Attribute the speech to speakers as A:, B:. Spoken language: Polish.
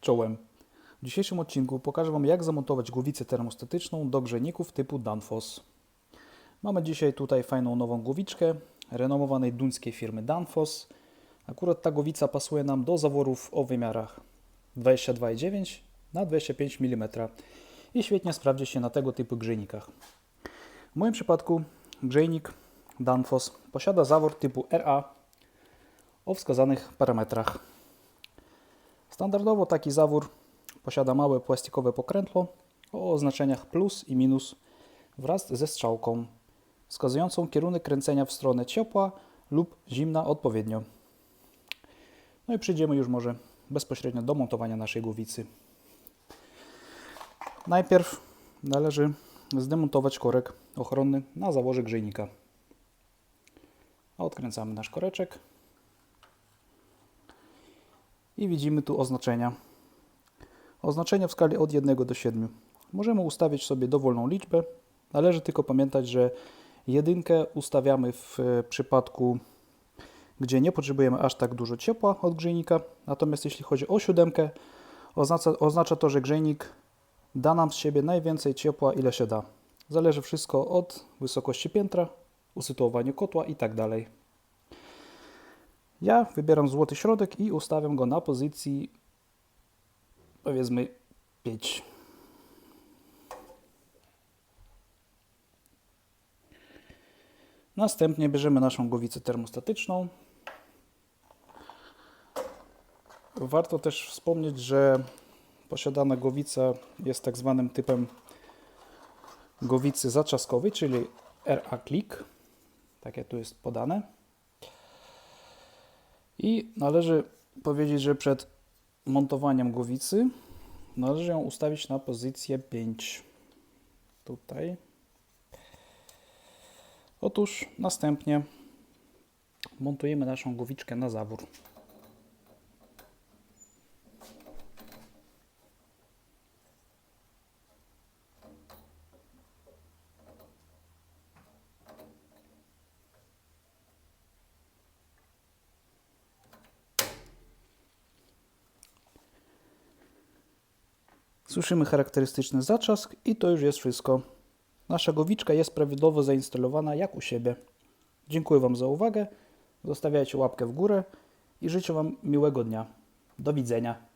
A: Czołem. W dzisiejszym odcinku pokażę Wam jak zamontować głowicę termostatyczną do grzejników typu Danfoss. Mamy dzisiaj tutaj fajną nową głowiczkę renomowanej duńskiej firmy Danfoss. Akurat ta głowica pasuje nam do zaworów o wymiarach 22,9 na 25 mm i świetnie sprawdzi się na tego typu grzejnikach. W moim przypadku grzejnik Danfoss posiada zawór typu RA o wskazanych parametrach. Standardowo taki zawór posiada małe plastikowe pokrętło o oznaczeniach plus i minus wraz ze strzałką wskazującą kierunek kręcenia w stronę ciepła lub zimna odpowiednio. No i przejdziemy już może bezpośrednio do montowania naszej głowicy. Najpierw należy zdemontować korek ochronny na zaworze grzejnika. Odkręcamy nasz koreczek i widzimy tu oznaczenia. Oznaczenia w skali od 1 do 7. Możemy ustawić sobie dowolną liczbę. Należy tylko pamiętać, że jedynkę ustawiamy w przypadku, gdzie nie potrzebujemy aż tak dużo ciepła od grzejnika. Natomiast jeśli chodzi o siódemkę, oznacza, oznacza to, że grzejnik da nam z siebie najwięcej ciepła, ile się da. Zależy wszystko od wysokości piętra, usytuowaniu kotła i tak dalej. Ja wybieram złoty środek i ustawiam go na pozycji powiedzmy 5. Następnie bierzemy naszą głowicę termostatyczną. Warto też wspomnieć, że posiadana głowica jest tak zwanym typem głowicy zatrzaskowej, czyli RA Click, tak jak tu jest podane. I należy powiedzieć, że przed montowaniem głowicy należy ją ustawić na pozycję 5. Tutaj. Otóż następnie montujemy naszą głowiczkę na zawór. Słyszymy charakterystyczny zatrzask i to już jest wszystko. Nasza głowiczka jest prawidłowo zainstalowana jak u siebie. Dziękuję Wam za uwagę. Zostawiajcie łapkę w górę i życzę Wam miłego dnia. Do widzenia.